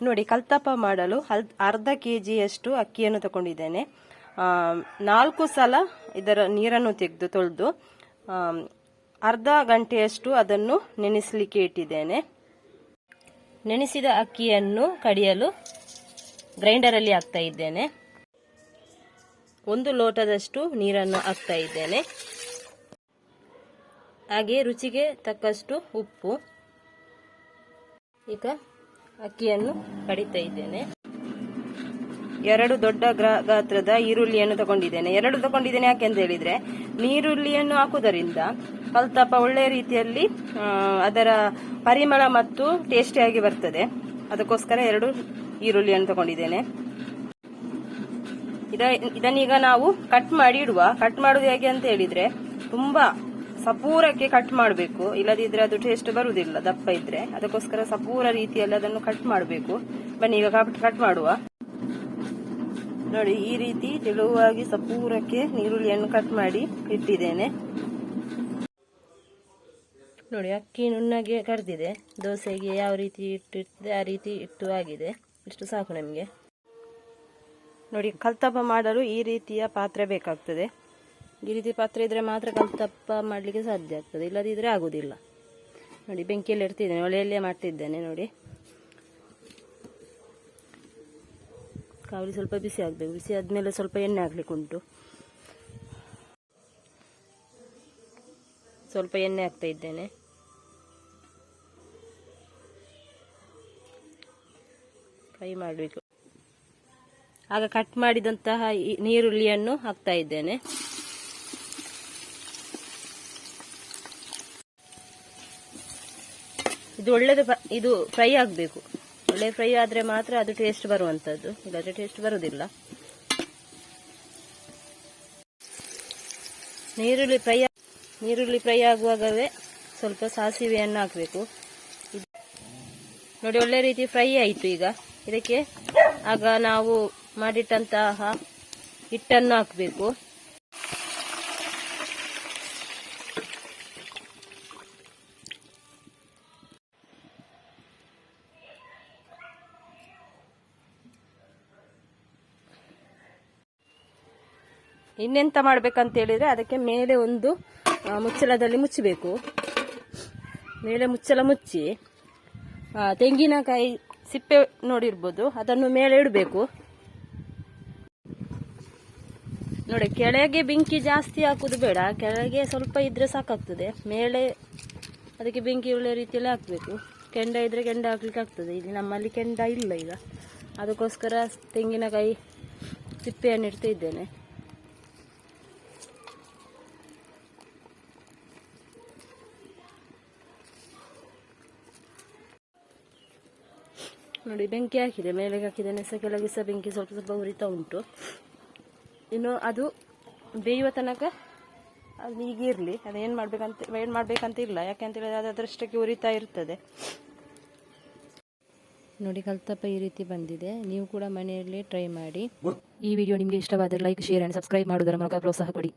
ನೋಡಿ, ಕಲ್ತಪ್ಪ ಮಾಡಲು ಅರ್ಧ ಕೆ ಜಿಯಷ್ಟು ಅಕ್ಕಿಯನ್ನು ತಗೊಂಡಿದ್ದೇನೆ. ನಾಲ್ಕು ಸಲ ಇದರ ನೀರನ್ನು ತೆಗೆದು ತೊಳೆದು ಅರ್ಧ ಗಂಟೆಯಷ್ಟು ಅದನ್ನು ನೆನೆಸಲಿಕ್ಕೆ ಇಟ್ಟಿದ್ದೇನೆ. ನೆನೆಸಿದ ಅಕ್ಕಿಯನ್ನು ಕಡಿಯಲು ಗ್ರೈಂಡರಲ್ಲಿ ಹಾಕ್ತಾ ಇದ್ದೇನೆ. ಒಂದು ಲೋಟದಷ್ಟು ನೀರನ್ನು ಹಾಕ್ತಾ ಇದ್ದೇನೆ. ಹಾಗೆ ರುಚಿಗೆ ತಕ್ಕಷ್ಟು ಉಪ್ಪು. ಈಗ ಅಕ್ಕಿಯನ್ನು ಕಡಿತಾ ಇದ್ದೇನೆ. ಎರಡು ದೊಡ್ಡ ಗಾತ್ರದ ಈರುಳ್ಳಿಯನ್ನು ತಗೊಂಡಿದ್ದೇನೆ. ಎರಡು ತಗೊಂಡಿದ್ದೇನೆ ಯಾಕೆ ಅಂತ ಹೇಳಿದ್ರೆ, ನೀರುಳ್ಳಿಯನ್ನು ಹಾಕುವುದರಿಂದ ಕಲ್ತಪ್ಪ ಒಳ್ಳೆಯ ರೀತಿಯಲ್ಲಿ ಅದರ ಪರಿಮಳ ಮತ್ತು ಟೇಸ್ಟಿಯಾಗಿ ಬರ್ತದೆ. ಅದಕ್ಕೋಸ್ಕರ ಎರಡು ಈರುಳ್ಳಿಯನ್ನು ತಗೊಂಡಿದ್ದೇನೆ. ಇದ ಇದನ್ನೀಗ ನಾವು ಕಟ್ ಮಾಡಿ ಇಡುವ ಕಟ್ ಮಾಡುವುದು ಹೇಗೆ ಅಂತ ಹೇಳಿದ್ರೆ, ತುಂಬಾ ಸಪೂರಕ್ಕೆ ಕಟ್ ಮಾಡಬೇಕು. ಇಲ್ಲದಿದ್ರೆ ಅದು ಟೇಸ್ಟ್ ಬರುವುದಿಲ್ಲ, ದಪ್ಪ ಇದ್ರೆ. ಅದಕ್ಕೋಸ್ಕರ ಸಪೂರ ರೀತಿಯಲ್ಲಿ ಅದನ್ನು ಕಟ್ ಮಾಡಬೇಕು. ಬನ್ನಿ, ಈಗ ಕಟ್ ಮಾಡುವ. ನೋಡಿ, ಈ ರೀತಿ ತೆಳುವಾಗಿ ಸಪೂರಕ್ಕೆ ನೀರುಳ್ಳಿಯನ್ನು ಕಟ್ ಮಾಡಿ ಇಟ್ಟಿದ್ದೇನೆ. ನೋಡಿ, ಅಕ್ಕಿ ನುಣ್ಣಗೆ ಕರೆದಿದೆ. ದೋಸೆಗೆ ಯಾವ ರೀತಿ ಇಟ್ಟಿರ್ತದೆ ಆ ರೀತಿ ಇಟ್ಟು ಆಗಿದೆ. ಇಷ್ಟು ಸಾಕು ನಮಗೆ. ನೋಡಿ ಕಲ್ತಪ್ಪ ಮಾಡಲು ಈ ರೀತಿಯ ಪಾತ್ರೆ ಬೇಕಾಗ್ತದೆ. ಈ ರೀತಿ ಪಾತ್ರೆ ಇದ್ರೆ ಮಾತ್ರ ಕಲ್ತಪ್ಪ ಮಾಡಲಿಕ್ಕೆ ಸಾಧ್ಯ ಆಗ್ತದೆ. ಇಲ್ಲದಿದ್ರೆ ಆಗುದಿಲ್ಲ. ನೋಡಿ, ಬೆಂಕಿಯಲ್ಲಿ ಇಡ್ತಿದ್ದೇನೆ ಒಲೆಯಲ್ಲೇ ಮಾಡ್ತಿದ್ದೇನೆ, ನೋಡಿ. ಕಾವಲಿ ಸ್ವಲ್ಪ ಬಿಸಿ ಆಗಬೇಕು. ಬಿಸಿ ಆದ್ಮೇಲೆ ಸ್ವಲ್ಪ ಎಣ್ಣೆ ಹಾಕ್ಲಿಕ್ಕೆ ಉಂಟು. ಸ್ವಲ್ಪ ಎಣ್ಣೆ ಹಾಕ್ತಾ ಇದ್ದೇನೆ. ಫ್ರೈ ಮಾಡಬೇಕು. ಆಗ ಕಟ್ ಮಾಡಿದಂತಹ ನೀರುಳ್ಳಿಯನ್ನು ಹಾಕ್ತಾ ಇದ್ದೇನೆ. ಇದು ಒಳ್ಳೇದು ಇದು ಫ್ರೈ ಆಗಬೇಕು. ಒಳ್ಳೆ ಫ್ರೈ ಆದರೆ ಮಾತ್ರ ಅದು ಟೇಸ್ಟ್ ಬರುವಂಥದ್ದು ಇಲ್ಲಾದ್ರೆ ಟೇಸ್ಟ್ ಬರುವುದಿಲ್ಲ ನೀರುಳ್ಳಿ ಫ್ರೈ ನೀರುಳ್ಳಿ ಫ್ರೈ ಆಗುವಾಗವೇ ಸ್ವಲ್ಪ ಸಾಸಿವೆಯನ್ನು ಹಾಕಬೇಕು. ನೋಡಿ, ಒಳ್ಳೆ ರೀತಿ ಫ್ರೈ ಆಯಿತು ಈಗ. ಇದಕ್ಕೆ ಆಗ ನಾವು ಮಾಡಿಟ್ಟಂತಹ ಹಿಟ್ಟನ್ನು ಹಾಕಬೇಕು. ಇನ್ನೆಂತ ಮಾಡ್ಬೇಕಂತ ಹೇಳಿದ್ರೆ ಅದಕ್ಕೆ ಮೇಲೆ ಒಂದು ಮುಚ್ಚಳದಲ್ಲಿ ಮುಚ್ಚಬೇಕು. ಮೇಲೆ ಮುಚ್ಚಳ ಮುಚ್ಚಿ ತೆಂಗಿನಕಾಯಿ ಸಿಪ್ಪೆ ನೋಡಿರ್ಬೋದು, ಅದನ್ನು ಮೇಲೆ ಇಡಬೇಕು. ನೋಡಿ, ಕೆಳಗೆ ಬೆಂಕಿ ಜಾಸ್ತಿ ಹಾಕುದು ಬೇಡ, ಕೆಳಗೆ ಸ್ವಲ್ಪ ಇದ್ರೆ ಸಾಕಾಗ್ತದೆ. ಮೇಲೆ ಅದಕ್ಕೆ ಬೆಂಕಿ ಒಳ್ಳೆ ರೀತಿಯಲ್ಲಿ ಹಾಕಬೇಕು. ಕೆಂಡ ಇದ್ರೆ ಕೆಂಡ ಹಾಕ್ಲಿಕ್ಕೆ ಆಗ್ತದೆ. ಇಲ್ಲಿ ನಮ್ಮಲ್ಲಿ ಕೆಂಡ ಇಲ್ಲ ಈಗ. ಅದಕ್ಕೋಸ್ಕರ ತೆಂಗಿನಕಾಯಿ ಸಿಪ್ಪೆಯನ್ನು ಇಡ್ತಾ ಇದ್ದೇನೆ. ನೋಡಿ ಬೆಂಕಿ ಹಾಕಿದೆ ಮೇಲೆ ಹಾಕಿದ್ದೇನೆ ಸಹ ಕೆಳಗೆ ಸಹ ಬೆಂಕಿ ಸ್ವಲ್ಪ ಸ್ವಲ್ಪ ಉರಿತಾ ಉಂಟು. ಇನ್ನು ಅದು ಬೇಯುವ ತನಕ ಅದು ಈಗ ಇರಲಿ ಅದು ಏನು ಮಾಡಬೇಕಂತ ಏನು ಮಾಡಬೇಕಂತ ಇಲ್ಲ. ಯಾಕೆಂತ ಹೇಳಿದ್ರೆ ಅದು ಅದರಷ್ಟಕ್ಕೆ ಉರಿತಾ ಇರ್ತದೆ. ನೋಡಿ ಕಲ್ತಪ್ಪ ಈ ರೀತಿ ಬಂದಿದೆ. ನೀವು ಕೂಡ ಮನೆಯಲ್ಲಿ ಟ್ರೈ ಮಾಡಿ. ಈ ವಿಡಿಯೋ ನಿಮಗೆ ಇಷ್ಟವಾದರೆ ಲೈಕ್ ಶೇರ್ ಆ್ಯಂಡ್ ಸಬ್ಸ್ಕ್ರೈಬ್ ಮಾಡೋದರ ಮೂಲಕ ಪ್ರೋತ್ಸಾಹ ಕೊಡಿ.